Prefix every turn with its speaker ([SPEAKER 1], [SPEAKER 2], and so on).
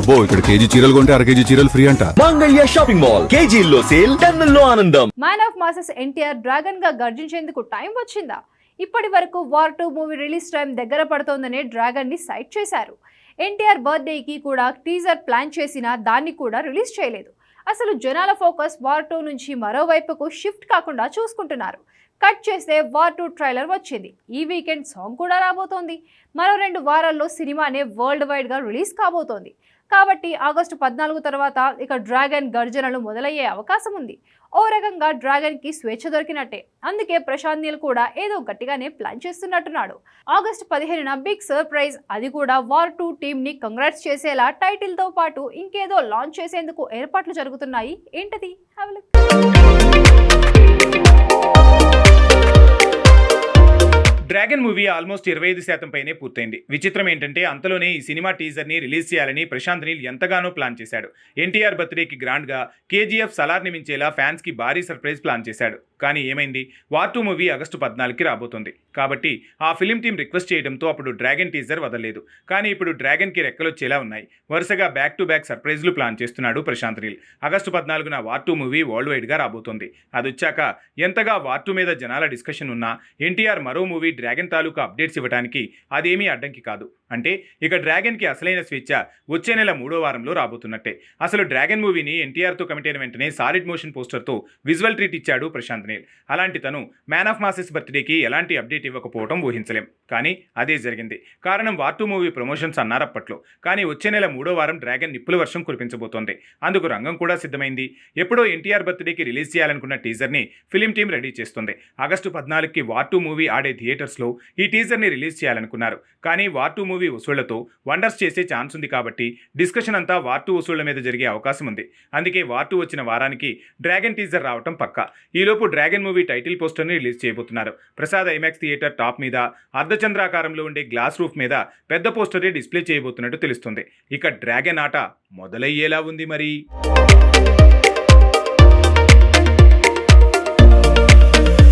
[SPEAKER 1] అబ్బో ఇక్కడ కేజీ చీరలు కొంటే అర కేజీ చీరలు ఫ్రీ అంట.
[SPEAKER 2] Mangalya shopping mall. కేజీల్లో సేల్ టన్నుల్లో ఆనందం.
[SPEAKER 3] మ్యాన్ ఆఫ్ మాసెస్ ఎన్టీఆర్ డ్రాగన్గా గర్జించేందుకు టైం వచ్చిందా? ఇప్పటి వరకు war two movie release time దగ్గర పడుతోందనే డ్రాగన్ని సైట్ చేశారు. ఎన్టీఆర్ బర్త్డేకి కూడా టీజర్ ప్లాన్ చేసినా దాన్ని కూడా రిలీజ్ చేయలేదు. అసలు జనాల ఫోకస్ వార్ టూ నుంచి మరోవైపుకు షిఫ్ట్ కాకుండా చూసుకుంటున్నారు. కట్ చేస్తే వార్ టూ ట్రైలర్ వచ్చింది. ఈ వీకెండ్ సాంగ్ కూడా రాబోతోంది. మరో రెండు వారాల్లో సినిమానే వరల్డ్ వైడ్గా రిలీజ్ కాబోతోంది. కాబట్టి ఆగస్టు పద్నాలుగు తర్వాత ఇక డ్రాగన్ గర్జనలు మొదలయ్యే అవకాశం ఉంది. ఓ రకంగా డ్రాగన్కి స్వేచ్ఛ దొరికినట్టే. అందుకే ప్రశాంత్ నీల్ కూడా ఏదో గట్టిగానే ప్లాన్ చేస్తున్నట్టున్నాడు. ఆగస్టు పదిహేనున బిగ్ సర్ప్రైజ్ అది కూడా వార్ టూ టీమ్ని కంగ్రాట్స్ చేసేలా టైటిల్తో పాటు ఇంకేదో లాంచ్ చేసేందుకు ఏర్పాట్లు జరుగుతున్నాయి. ఏంటది? Have
[SPEAKER 4] డ్రాగన్ మూవీ ఆల్మోస్ట్ ఇరవై ఐదు శాతం పైనే పూర్తయింది. విచిత్రం ఏంటంటే అంతలోనే ఈ సినిమా టీజర్ని రిలీజ్ చేయాలని ప్రశాంత్ నీల్ ఎంతగానో ప్లాన్ చేశాడు. ఎన్టీఆర్ బర్త్డేకి గ్రాండ్గా కేజీఎఫ్ సలార్ని మించేలా ఫ్యాన్స్కి భారీ సర్ప్రైజ్ ప్లాన్ చేశాడు. కానీ ఏమైంది? వార్ టూ మూవీ ఆగస్టు పద్నాలుగుకి రాబోతుంది. కాబట్టి ఆ ఫిలిం టీం రిక్వెస్ట్ చేయడంతో అప్పుడు డ్రాగన్ టీజర్ వదలలేదు. కానీ ఇప్పుడు డ్రాగన్కి రెక్కలొచ్చేలా ఉన్నాయి. వరుసగా బ్యాక్ టు బ్యాక్ సర్ప్రైజ్లు ప్లాన్ చేస్తున్నాడు ప్రశాంత్ నీల్. ఆగస్టు పద్నాలుగున వార్ టూ మూవీ వరల్డ్ వైడ్గా రాబోతుంది. అది వచ్చాక ఎంతగా వార్ టూ మీద జనాల డిస్కషన్ ఉన్నా ఎన్టీఆర్ మరో మూవీ డ్రాగన్ తాలూకా అప్డేట్స్ ఇవ్వడానికి అదేమీ అడ్డంకి కాదు. అంటే ఇక డ్రాగన్కి అసలైన స్వేచ్ఛ వచ్చే నెల మూడో వారంలో రాబోతున్నట్టే. అసలు డ్రాగన్ మూవీని ఎన్టీఆర్తో కమిట్ అయిన వెంటనే సాలిడ్ మోషన్ పోస్టర్తో విజువల్ ట్రీట్ ఇచ్చాడు ప్రశాంత్ నీల్. అలాంటి తను మ్యాన్ ఆఫ్ మాసెస్ బర్త్డేకి ఎలాంటి అప్డేట్ ఇవ్వకపోవడం ఊహించలేం. కానీ అదే జరిగింది. కారణం వార్ టూ మూవీ ప్రమోషన్స్ అన్నారప్పట్లో. కానీ వచ్చే నెల మూడో వారం డ్రాగన్ నిప్పుల వర్షం కురిపించబోతోంది. అందుకు రంగం కూడా సిద్ధమైంది. ఎప్పుడో ఎన్టీఆర్ బర్త్డేకి రిలీజ్ చేయాలనుకున్న టీజర్ని ఫిలిం టీం రెడీ చేస్తుంది. ఆగస్టు పద్నాలుగుకి వార్ టూ మూవీ ఆడే థియేటర్స్లో ఈ టీజర్ని రిలీజ్ చేయాలనుకున్నారు. కానీ వార్ టూ మూవీ వసూళ్ళతో వండర్స్ చేసే ఛాన్స్ ఉంది కాబట్టి డిస్కషన్ అంతా వార్ టూ వసూళ్ళ మీద జరిగే అవకాశం ఉంది. అందుకే వార్ టూ వచ్చిన వారానికి డ్రాగన్ టీజర్ రావటం పక్కా. ఈలోపు డ్రాగన్ మూవీ టైటిల్ పోస్టర్ని రిలీజ్ చేయబోతున్నారు. ప్రసాద్ ఐమాక్స్ థియేటర్ టాప్ మీద అర్ధచంద్రాకారంలో ఉండే గ్లాస్ రూఫ్ మీద పెద్ద పోస్టరే డిస్ప్లే చేయబోతున్నట్టు తెలుస్తుంది. ఇక డ్రాగన్ ఆట మొదలయ్యేలా ఉంది మరి.